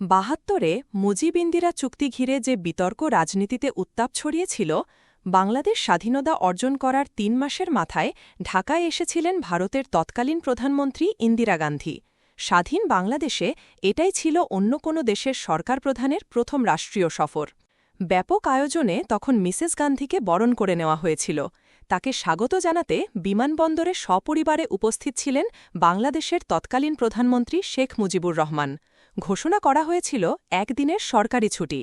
বাহাত্তরে মুজিব ইন্দিরা চুক্তি ঘিরে যে বিতর্ক রাজনীতিতে উত্তাপ ছড়িয়েছিল, বাংলাদেশ স্বাধীনতা অর্জন করার তিন মাসের মাথায় ঢাকায় এসেছিলেন ভারতের তৎকালীন প্রধানমন্ত্রী ইন্দিরা গান্ধী। স্বাধীন বাংলাদেশে এটাই ছিল অন্য কোনো দেশের সরকার প্রধানের প্রথম রাষ্ট্রীয় সফর। ব্যাপক আয়োজনে তখন মিসেস গান্ধীকে বরণ করে নেওয়া হয়েছিল। তাকে স্বাগত জানাতে বিমানবন্দরে সপরিবারে উপস্থিত ছিলেন বাংলাদেশের তৎকালীন প্রধানমন্ত্রী শেখ মুজিবুর রহমান। ঘোষণা করা হয়েছিল একদিনের সরকারি ছুটি।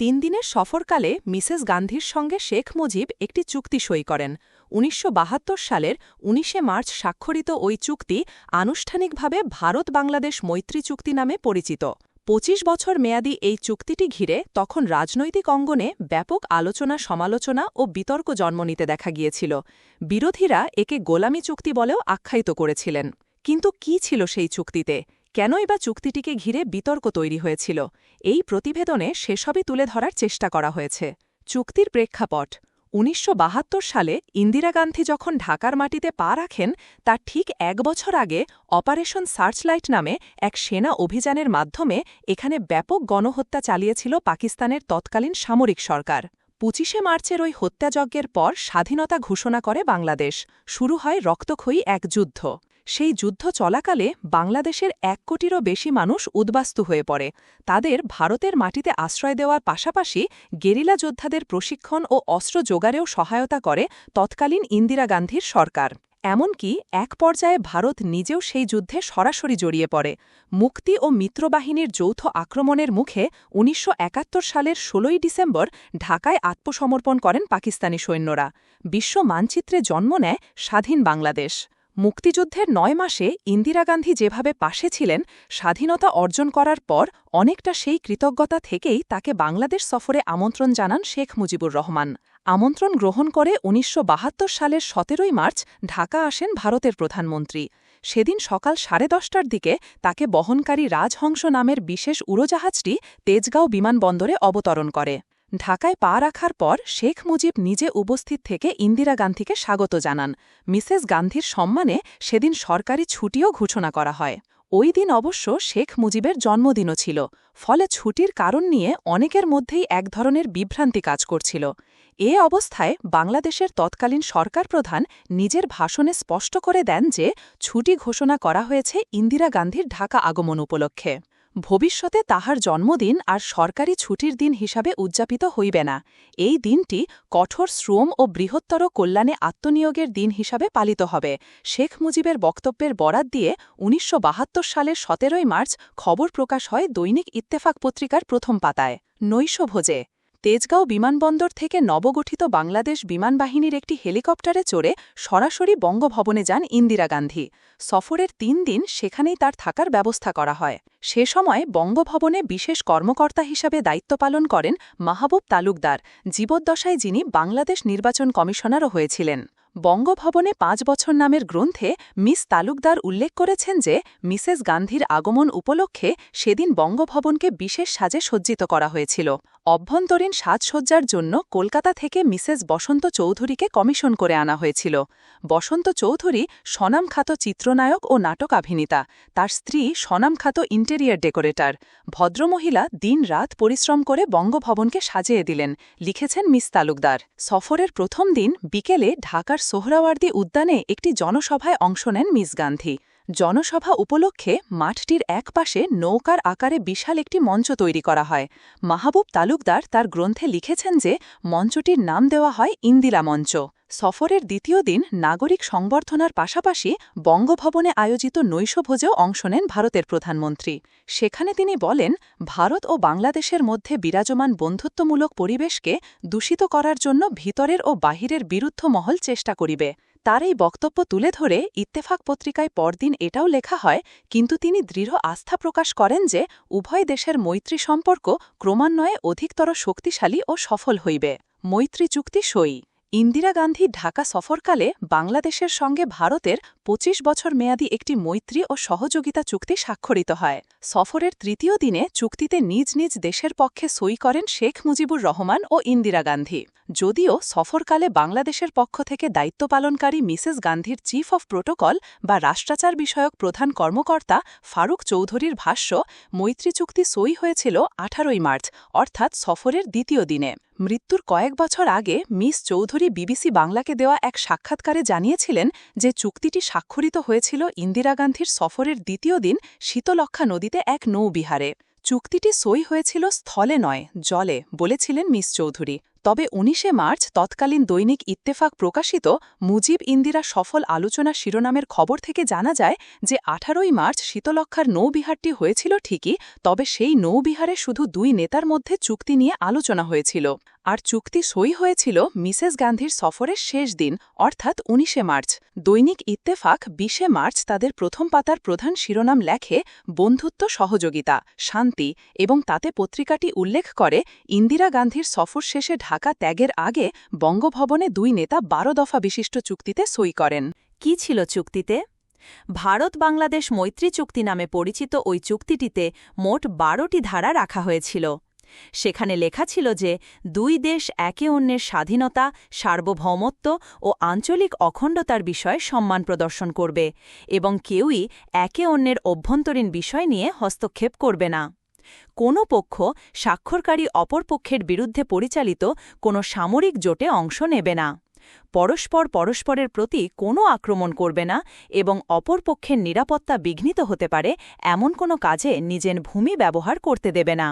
তিন দিনের সফরকালে মিসেস গান্ধীর সঙ্গে শেখ মুজিব একটি চুক্তি সই করেন। উনিশশো বাহাত্তর সালের ১৯শে মার্চ স্বাক্ষরিত ওই চুক্তি আনুষ্ঠানিকভাবে ভারত বাংলাদেশ মৈত্রী চুক্তি নামে পরিচিত। ২৫ বছর মেয়াদি এই চুক্তিটি ঘিরে তখন রাজনৈতিক অঙ্গনে ব্যাপক আলোচনা, সমালোচনা ও বিতর্ক জন্ম নিতে দেখা গিয়েছিল। বিরোধীরা একে গোলামি চুক্তি বলেও আখ্যায়িত করেছিলেন। কিন্তু কি ছিল সেই চুক্তিতে? কেনই বা চুক্তিটিকে ঘিরে বিতর্ক তৈরি হয়েছিল। এই প্রতিবেদনে সেসবই তুলে ধরার চেষ্টা করা হয়েছে। চুক্তির প্রেক্ষাপট, উনিশশো বাহাত্তর সালে ইন্দিরা গান্ধী যখন ঢাকার মাটিতে পা রাখেন, তার ঠিক এক বছর আগে অপারেশন সার্চলাইট নামে এক সেনা অভিযানের মাধ্যমে এখানে ব্যাপক গণহত্যা চালিয়েছিল পাকিস্তানের তৎকালীন সামরিক সরকার। পঁচিশে মার্চের ওই হত্যাযজ্ঞের পর স্বাধীনতা ঘোষণা করে বাংলাদেশ। শুরু হয় রক্তক্ষয়ী এক যুদ্ধ। সেই যুদ্ধ চলাকালে বাংলাদেশের এক কোটিরও বেশি মানুষ উদ্বাস্তু হয়ে পড়ে। তাদের ভারতের মাটিতে আশ্রয় দেওয়ার পাশাপাশি গেরিলা যোদ্ধাদের প্রশিক্ষণ ও অস্ত্র জোগাড়েও সহায়তা করে তৎকালীন ইন্দিরা গান্ধীর সরকার। এমনকি এক পর্যায়ে ভারত নিজেও সেই যুদ্ধে সরাসরি জড়িয়ে পড়ে। মুক্তি ও মিত্রবাহিনীর যৌথ আক্রমণের মুখে উনিশশো একাত্তর সালের ১৬ই ডিসেম্বর ঢাকায় আত্মসমর্পণ করেন পাকিস্তানি সৈন্যরা। বিশ্ব মানচিত্রে জন্ম নেয় স্বাধীন বাংলাদেশ। মুক্তিযুদ্ধের নয় মাসে ইন্দিরা গান্ধী যেভাবে পাশে ছিলেন, স্বাধীনতা অর্জন করার পর অনেকটা সেই কৃতজ্ঞতা থেকেই তাকে বাংলাদেশ সফরে আমন্ত্রণ জানান শেখ মুজিবুর রহমান। আমন্ত্রণ গ্রহণ করে উনিশশো বাহাত্তর সালের সতেরোই মার্চ ঢাকা আসেন ভারতের প্রধানমন্ত্রী। সেদিন সকাল সাড়ে দশটার দিকে তাকে বহনকারী রাজহংস নামের বিশেষ উড়োজাহাজটি তেজগাঁও বিমানবন্দরে অবতরণ করে। ঢাকায় পা রাখার পর শেখ মুজিব নিজে উপস্থিত থেকে ইন্দিরা গান্ধীকে স্বাগত জানান। মিসেস গান্ধীর সম্মানে সেদিন সরকারি ছুটিও ঘোষণা করা হয়। ওই দিন অবশ্য শেখ মুজিবের জন্মদিনও ছিল। ফলে ছুটির কারণ নিয়ে অনেকের মধ্যেই এক ধরনের বিভ্রান্তি কাজ করছিল। এ অবস্থায় বাংলাদেশের তৎকালীন সরকার প্রধান নিজের ভাষণে স্পষ্ট করে দেন যে, ছুটি ঘোষণা করা হয়েছে ইন্দিরা গান্ধীর ঢাকা আগমন উপলক্ষে। ভবিষ্যতে তাহার জন্মদিন আর সরকারি ছুটির দিন হিসাবে উদযাপিত হইবে না। এই দিনটি কঠোর শ্রম ও বৃহত্তর কল্যাণে আত্মনিয়োগের দিন হিসাবে পালিত হবে। শেখ মুজিবের বক্তব্যের বরাত দিয়ে উনিশশো বাহাত্তর সালের সতেরোই মার্চ খবর প্রকাশ হয় দৈনিক ইত্তেফাক পত্রিকার প্রথম পাতায়। নৈশভোজে তেজগাঁও বিমানবন্দর থেকে নবগঠিত বাংলাদেশ বিমানবাহিনীর একটি হেলিকপ্টারে চড়ে সরাসরি বঙ্গভবনে যান ইন্দিরা গান্ধী। সফরের তিন দিন সেখানেই তার থাকার ব্যবস্থা করা হয়। সে সময় বঙ্গভবনে বিশেষ কর্মকর্তা হিসাবে দায়িত্ব পালন করেন মাহবুব তালুকদার, জীবদ্দশায় যিনি বাংলাদেশ নির্বাচন কমিশনারও হয়েছিলেন। বঙ্গভবনে পাঁচ বছর নামের গ্রন্থে মিস তালুকদার উল্লেখ করেছেন যে, মিসেস গান্ধীর আগমন উপলক্ষে সেদিন বঙ্গভবনকে বিশেষ সাজে সজ্জিত করা হয়েছিল। অভ্যন্তরীণ সাজসজ্জার জন্য কলকাতা থেকে মিসেস বসন্ত চৌধুরীকে কমিশন করে আনা হয়েছিল। বসন্ত চৌধুরী স্বনামখ্যাত চিত্রনায়ক ও নাটক অভিনেতা। তার স্ত্রী স্বনামখ্যাত ইন্টেরিয়ার ডেকোরেটর। ভদ্রমহিলা দিন রাত পরিশ্রম করে বঙ্গভবনকে সাজিয়ে দিলেন, লিখেছেন মিস তালুকদার। সফরের প্রথম দিন বিকেলে ঢাকার সোহরাওয়ার্দী উদ্যানে একটি জনসভায় অংশ নেন মিস গান্ধী। জনসভা উপলক্ষে মাঠটির এক পাশে নৌকার আকারে বিশাল একটি মঞ্চ তৈরি করা হয়। মাহবুব তালুকদার তার গ্রন্থে লিখেছেন যে, মঞ্চটির নাম দেওয়া হয় ইন্দিরা মঞ্চ। সফরের দ্বিতীয় দিন নাগরিক সংবর্ধনার পাশাপাশি বঙ্গভবনে আয়োজিত নৈশভোজেও অংশ নেন ভারতের প্রধানমন্ত্রী। সেখানে তিনি বলেন, ভারত ও বাংলাদেশের মধ্যে বিরাজমান বন্ধুত্বমূলক পরিবেশকে দূষিত করার জন্য ভিতরের ও বাহিরের বিরুদ্ধ মহল চেষ্টা করিবে। তার এই বক্তব্য তুলে ধরে ইত্তেফাক পত্রিকায় পরদিন এটাও লেখা হয়, কিন্তু তিনি দৃঢ় আস্থা প্রকাশ করেন যে উভয় দেশের মৈত্রী সম্পর্ক ক্রমান্বয়ে অধিকতর শক্তিশালী ও সফল হইবে। মৈত্রী চুক্তি সই। ইন্দিরা গান্ধী ঢাকা সফরকালে বাংলাদেশের সঙ্গে ভারতের ২৫ বছর মেয়াদী একটি মৈত্রী ও সহযোগিতা চুক্তি স্বাক্ষরিত হয়। সফরের তৃতীয় দিনে চুক্তিতে নিজ নিজ দেশের পক্ষে সই করেন শেখ মুজিবুর রহমান ও ইন্দিরা গান্ধী। যদিও সফরকালে বাংলাদেশের পক্ষ থেকে দায়িত্ব পালনকারী মিসেস গান্ধীর চিফ অফ প্রোটোকল বা রাষ্ট্রাচার বিষয়ক প্রধান কর্মকর্তা ফারুক চৌধুরীর ভাষ্য, মৈত্রী চুক্তি সই হয়েছিল আঠারোই মার্চ, অর্থাৎ সফরের দ্বিতীয় দিনে। মৃত্যুর কয়েক বছর আগে মিস চৌধুরী বিবিসি বাংলাকে দেওয়া এক সাক্ষাৎকারে জানিয়েছিলেন যে চুক্তিটি স্বাক্ষরিত হয়েছিল ইন্দিরা গান্ধীর সফরের দ্বিতীয় দিন শীতলক্ষা নদীতে এক নৌবিহারে। চুক্তিটি সই হয়েছিল স্থলে নয়, জলে, বলেছিলেন মিস চৌধুরী। তবে উনিশে মার্চ তৎকালীন দৈনিক ইত্তেফাক প্রকাশিত মুজিব ইন্দিরা সফল আলোচনা শিরোনামের খবর থেকে জানা যায় যে আঠারোই মার্চ শীতলক্ষার নৌবিহারটি হয়েছিল ঠিকই, তবে সেই নৌবিহারে শুধু দুই নেতার মধ্যে চুক্তি নিয়ে আলোচনা হয়েছিল। আর চুক্তি সই হয়েছিল মিসেস গান্ধীর সফরের শেষ দিন, অর্থাৎ উনিশে মার্চ। দৈনিক ইত্তেফাক বিশে মার্চ তাদের প্রথম পাতার প্রধান শিরোনাম লেখে বন্ধুত্ব সহযোগিতা, শান্তি এবং তাতে পত্রিকাটি উল্লেখ করে ইন্দিরা গান্ধীর সফর শেষে ঢাকা ত্যাগের আগে বঙ্গভবনে দুই নেতা বারো দফা বিশিষ্ট চুক্তিতে সই করেন। কি ছিল চুক্তিতে? ভারত বাংলাদেশ মৈত্রী চুক্তি নামে পরিচিত ওই চুক্তিটিতে মোট বারোটি ধারা রাখা হয়েছিল। সেখানে লেখা ছিল যে, দুই দেশ একে অন্যের স্বাধীনতা, সার্বভৌমত্ব ও আঞ্চলিক অখণ্ডতার বিষয়ে সম্মান প্রদর্শন করবে এবং কেউই একে অন্যের অভ্যন্তরীণ বিষয় নিয়ে হস্তক্ষেপ করবে না। কোনো পক্ষ স্বাক্ষরকারী অপর পক্ষের বিরুদ্ধে পরিচালিত কোনো সামরিক জোটে অংশ নেবে না। পরস্পর পরস্পরের প্রতি কোনো আক্রমণ করবে না এবং অপর পক্ষের নিরাপত্তা বিঘ্নিত হতে পারে এমন কোনো কাজে নিজের ভূমি ব্যবহার করতে দেবে না।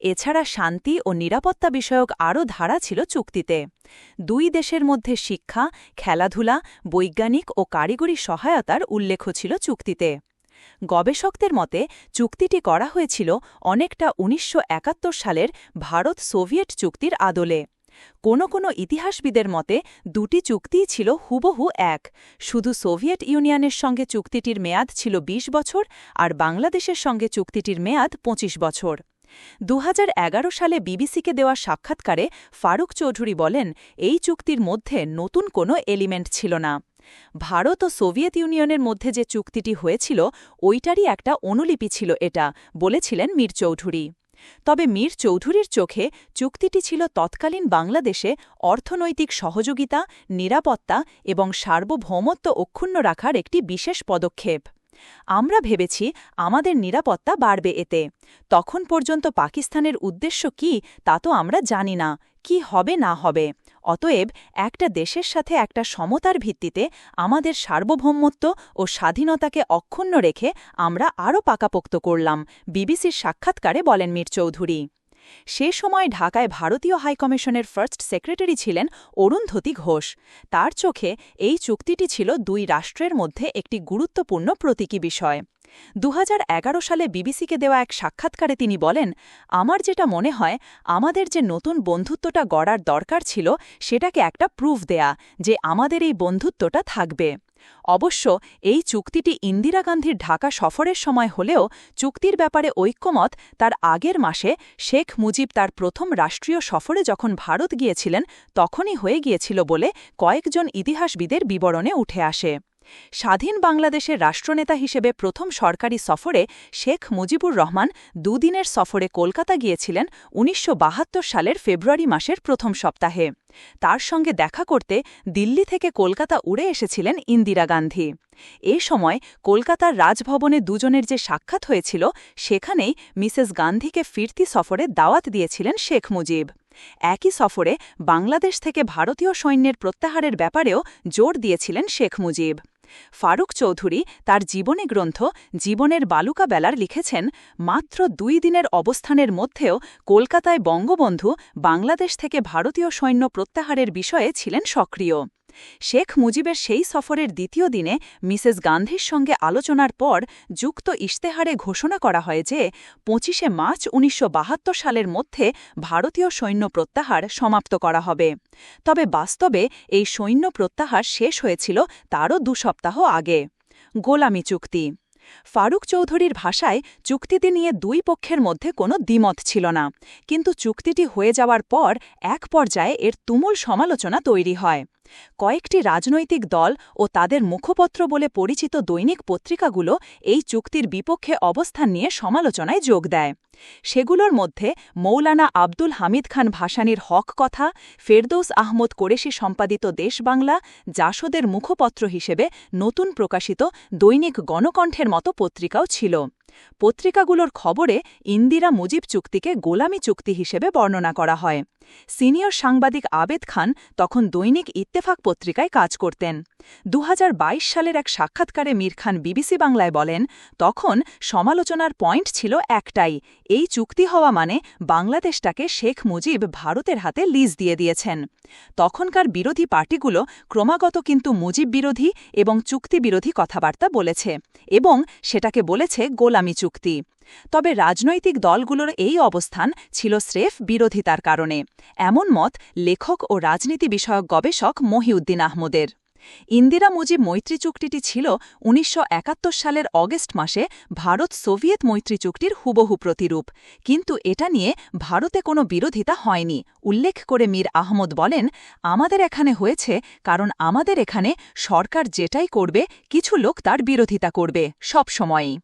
এছাড়া শান্তি ও নিরাপত্তা বিষয়ক আরও ধারা ছিল চুক্তিতে। দুই দেশের মধ্যে শিক্ষা, খেলাধুলা, বৈজ্ঞানিক ও কারিগরি সহায়তার উল্লেখ ছিল চুক্তিতে। গবেষকদের মতে, চুক্তিটি করা হয়েছিল অনেকটা উনিশশো একাত্তর সালের ভারত সোভিয়েট চুক্তির আদলে। কোনো কোনো ইতিহাসবিদের মতে, দুটি চুক্তিই ছিল হুবহু এক। শুধু সোভিয়েট ইউনিয়নের সঙ্গে চুক্তিটির মেয়াদ ছিল ২০ বছর আর বাংলাদেশের সঙ্গে চুক্তিটির মেয়াদ ২৫ বছর। দু হাজার এগারো সালে বিবিসিকে দেওয়া সাক্ষাৎকারে ফারুক চৌধুরী বলেন, এই চুক্তির মধ্যে নতুন কোনো এলিমেন্ট ছিল না। ভারত ও সোভিয়েত ইউনিয়নের মধ্যে যে চুক্তিটি হয়েছিল, ওইটারই একটা অনুলিপি ছিল এটা, বলেছিলেন মীর চৌধুরী। তবে মীর চৌধুরীর চোখে চুক্তিটি ছিল তৎকালীন বাংলাদেশে অর্থনৈতিক সহযোগিতা, নিরাপত্তা এবং সার্বভৌমত্ব অক্ষুণ্ণ রাখার একটি বিশেষ পদক্ষেপ। আমরা ভেবেছি আমাদের নিরাপত্তা বাড়বে এতে। তখন পর্যন্ত পাকিস্তানের উদ্দেশ্য কি তা তো আমরা জানি না। কি হবে না হবে। অতএব একটা দেশের সাথে একটা সমতার ভিত্তিতে আমাদের সার্বভৌমত্ব ও স্বাধীনতাকে অক্ষুণ্ণ রেখে আমরা আরও পাকাপোক্ত করলাম, বিবিসির সাক্ষাৎকারে বলেন মীর চৌধুরী। সে সময় ঢাকায় ভারতীয় হাইকমিশনের ফার্স্ট সেক্রেটারি ছিলেন অরুন্ধতী ঘোষ। তার চোখে এই চুক্তিটি ছিল দুই রাষ্ট্রের মধ্যে একটি গুরুত্বপূর্ণ প্রতীকী বিষয়। দু হাজার এগারো সালে বিবিসিকে দেওয়া এক সাক্ষাৎকারে তিনি বলেন, আমার যেটা মনে হয়, আমাদের যে নতুন বন্ধুত্বটা গড়ার দরকার ছিল, সেটাকে একটা প্রুফ দেয়া যে আমাদের এই বন্ধুত্বটা থাকবে। অবশ্য এই চুক্তিটি ইন্দিরা গান্ধীর ঢাকা সফরের সময় হলেও চুক্তির ব্যাপারে ঐক্যমত তার আগের মাসে শেখ মুজিব তার প্রথম রাষ্ট্রীয় সফরে যখন ভারত গিয়েছিলেন, তখনই হয়ে গিয়েছিল বলে কয়েকজন ইতিহাসবিদের বিবরণে উঠে আসে। স্বাধীন বাংলাদেশের রাষ্ট্রনেতা হিসেবে প্রথম সরকারি সফরে শেখ মুজিবুর রহমান দুদিনের সফরে কলকাতা গিয়েছিলেন উনিশশো বাহাত্তর সালের ফেব্রুয়ারি মাসের প্রথম সপ্তাহে। তার সঙ্গে দেখা করতে দিল্লি থেকে কলকাতা উড়ে এসেছিলেন ইন্দিরা গান্ধী। এ সময় কলকাতার রাজভবনে দুজনের যে সাক্ষাৎ হয়েছিল, সেখানেই মিসেস গান্ধীকে ফিরতি সফরে দাওয়াত দিয়েছিলেন শেখ মুজিব। একই সফরে বাংলাদেশ থেকে ভারতীয় সৈন্যের প্রত্যাহারের ব্যাপারেও জোর দিয়েছিলেন শেখ মুজিব। ফারুক চৌধুরী তার জীবনী গ্রন্থ জীবনের বালুকা বেলার লিখেছেন মাত্র দুই দিনের অবস্থানের মধ্যেও কলকাতায় বঙ্গবন্ধু বাংলাদেশ থেকে ভারতীয় সৈন্য প্রত্যাহারের বিষয়ে ছিলেন সক্রিয়। শেখ মুজিবের সেই সফরের দ্বিতীয় দিনে মিসেস গান্ধীর সঙ্গে আলোচনার পর যুক্ত ইশতেহারে ঘোষণা করা হয় যে পঁচিশে মার্চ উনিশশো বাহাত্তর সালের মধ্যে ভারতীয় সৈন্য প্রত্যাহার সমাপ্ত করা হবে। তবে বাস্তবে এই সৈন্য প্রত্যাহার শেষ হয়েছিল তারও দু সপ্তাহ আগে। গোলামি চুক্তি। ফারুক চৌধুরীর ভাষায় চুক্তিটি নিয়ে দুই পক্ষের মধ্যে কোনো দ্বিমত ছিল না। কিন্তু চুক্তিটি হয়ে যাওয়ার পর এক পর্যায়ে এর তুমুল সমালোচনা তৈরি হয়। কয়েকটি রাজনৈতিক দল ও তাদের মুখপত্র বলে পরিচিত দৈনিক পত্রিকাগুলো এই চুক্তির বিপক্ষে অবস্থান নিয়ে সমালোচনায় যোগ দেয়। সেগুলোর মধ্যে মৌলানা আব্দুল হামিদ খান ভাসানীর হক কথা, ফেরদৌস আহমদ কোরেশি সম্পাদিত দেশ বাংলা, জাসদের মুখপত্র হিসেবে নতুন প্রকাশিত দৈনিক গণকণ্ঠের মতো পত্রিকাও ছিল। পত্রিকাগুলোর খবরে ইন্দিরা মুজিব চুক্তিকে গোলামি চুক্তি হিসেবে বর্ণনা করা হয়। সিনিয়র সাংবাদিক আবেদ খান তখন দৈনিক ইত্তেফাক পত্রিকায় কাজ করতেন। দু হাজার বাইশ সালের এক সাক্ষাৎকারে মীর খান বিবিসি বাংলায় বলেন, তখন সমালোচনার পয়েন্ট ছিল একটাই এই চুক্তি হওয়া মানে বাংলাদেশটাকে শেখ মুজিব ভারতের হাতে লিজ দিয়ে দিয়েছেন। তখনকার বিরোধী পার্টিগুলো ক্রমাগত কিন্তু মুজিব বিরোধী এবং চুক্তি বিরোধী কথাবার্তা বলেছে এবং সেটাকে বলেছে গোলামি চুক্তি। তবে রাজনৈতিক দলগুলোর এই অবস্থান ছিল স্রেফ বিরোধিতার কারণে। এমন মত লেখক ও রাজনীতি বিষয়ক গবেষক মহিউদ্দিন আহমদের। ইন্দিরা মুজিব মৈত্রী চুক্তিটি ছিল উনিশশো একাত্তর সালের অগস্ট মাসে ভারত সোভিয়েত মৈত্রী চুক্তির হুবহু প্রতিরূপ। কিন্তু এটা নিয়ে ভারতে কোনো বিরোধিতা হয়নি। উল্লেখ করে মীর আহমদ বলেন, আমাদের এখানে হয়েছে কারণ আমাদের এখানে সরকার যেটাই করবে, কিছু লোক তার বিরোধিতা করবে সব সময়ই।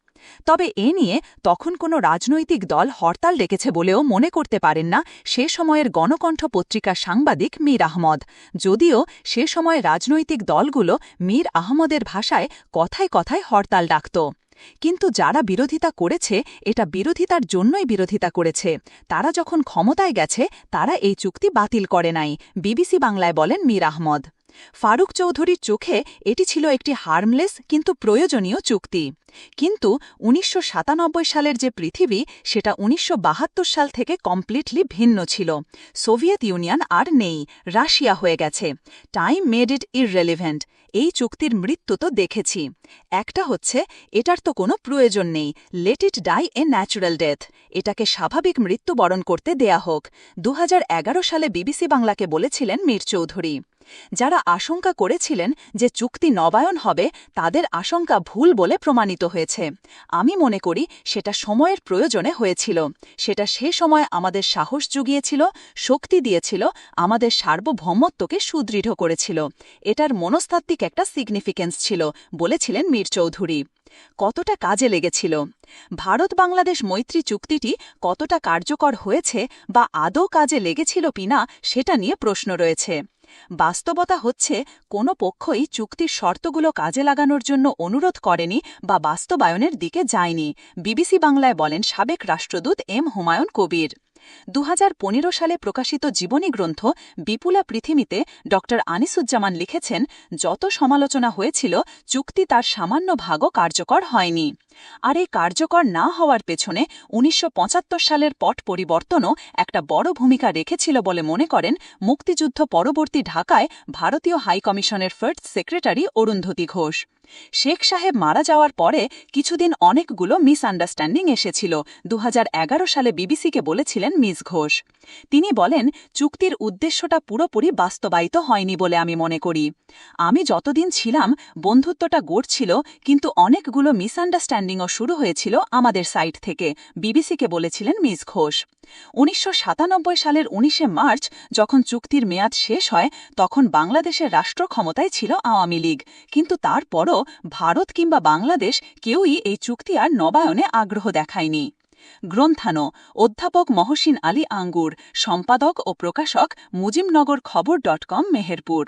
তবে এ নিয়ে তখন কোনো রাজনৈতিক দল হরতাল ডেকেছে বলেও মনে করতে পারেন না সে সময়ের গণকণ্ঠ পত্রিকার সাংবাদিক মীর আহমদ। যদিও সে সময় রাজনৈতিক দলগুলো মীর আহমদের ভাষায় কথায় কথায় হরতাল ডাকত। কিন্তু যারা বিরোধিতা করেছে, এটা বিরোধিতার জন্যই বিরোধিতা করেছে। তারা যখন ক্ষমতায় গেছে, তারা এই চুক্তি বাতিল করে নাই, বিবিসি বাংলায় বলেন মীর আহমদ। ফারুক চৌধুরীর চোখে এটি ছিল একটি হার্মলেস কিন্তু প্রয়োজনীয় চুক্তি। কিন্তু উনিশশো সাতানব্বই সালের যে পৃথিবী, সেটা উনিশশো বাহাত্তর সাল থেকে কমপ্লিটলি ভিন্ন ছিল। সোভিয়েত ইউনিয়ন আর নেই, রাশিয়া হয়ে গেছে। Time made it irrelevant. এই চুক্তির মৃত্যু তো দেখেছি। একটা হচ্ছে, এটার তো কোনো প্রয়োজন নেই। Let it die a natural death. এটাকে স্বাভাবিক মৃত্যুবরণ করতে দেয়া হোক। দু হাজার এগারো সালে বিবিসি বাংলাকে বলেছিলেন মীর চৌধুরী। যারা আশঙ্কা করেছিলেন যে চুক্তি নবায়ন হবে, তাদের আশঙ্কা ভুল বলে প্রমাণিত হয়েছে। আমি মনে করি সেটা সময়ের প্রয়োজনে হয়েছিল। সেটা সে সময় আমাদের সাহস জুগিয়েছিল, শক্তি দিয়েছিল, আমাদের সার্বভৌমত্বকে সুদৃঢ় করেছিল। এটার মনস্তাত্ত্বিক একটা সিগনিফিকেন্স ছিল, বলেছিলেন মীর চৌধুরী। কতটা কাজে লেগেছিল? ভারত বাংলাদেশ মৈত্রী চুক্তিটি কতটা কার্যকর হয়েছে বা আদৌ কাজে লেগেছিল কিনা, সেটা নিয়ে প্রশ্ন রয়েছে। বাস্তবতা হচ্ছে, কোনো পক্ষই চুক্তির শর্তগুলো কাজে লাগানোর জন্য অনুরোধ করেনি বা বাস্তবায়নের দিকে যায়নি, বিবিসি বাংলায় বলেন সাবেক রাষ্ট্রদূত এম হুমায়ুন কবির। দু হাজার পনেরো সালে প্রকাশিত জীবনী গ্রন্থ বিপুলা পৃথিবীতে ড. আনিসুজ্জামান লিখেছেন, যত সমালোচনা হয়েছিল, চুক্তি তার সামান্য ভাগও কার্যকর হয়নি। আর এই কার্যকর না হওয়ার পেছনে উনিশশো পঁচাত্তর সালের পট পরিবর্তনও একটা বড় ভূমিকা রেখেছিল বলে মনে করেন মুক্তিযুদ্ধ পরবর্তী ঢাকায় ভারতীয় হাইকমিশনের ফার্স্ট সেক্রেটারি অরুন্ধতী ঘোষ। শেখ সাহেব মারা যাওয়ার পরে কিছুদিন অনেকগুলো মিসআন্ডারস্ট্যান্ডিং এসেছিল দু হাজার এগারো সালে বিবিসিকে বলেছিলেন মিস ঘোষ। তিনি বলেন, চুক্তির উদ্দেশ্যটা পুরোপুরি বাস্তবায়িত হয়নি বলে আমি মনে করি। আমি যতদিন ছিলাম, বন্ধুত্বটা গড়ছিল, কিন্তু অনেকগুলো মিসআন্ডারস্ট্যান্ডিংও শুরু হয়েছিল আমাদের সাইট থেকে, বিবিসিকে বলেছিলেন মিস ঘোষ। উনিশশো সাতানব্বই সালের উনিশে মার্চ, যখন চুক্তির মেয়াদ শেষ হয়, তখন বাংলাদেশের রাষ্ট্র ক্ষমতায় ছিল আওয়ামী লীগ। কিন্তু তারপরও ভারত কিংবা বাংলাদেশ কেউই এই চুক্তি আর নবায়নে আগ্রহ দেখায়নি। গ্রন্থানো, অধ্যাপক মহসিন আলী আঙ্গুর, সম্পাদক ও প্রকাশক মুজিমনগর খবর ডট কম মেহেরপুর।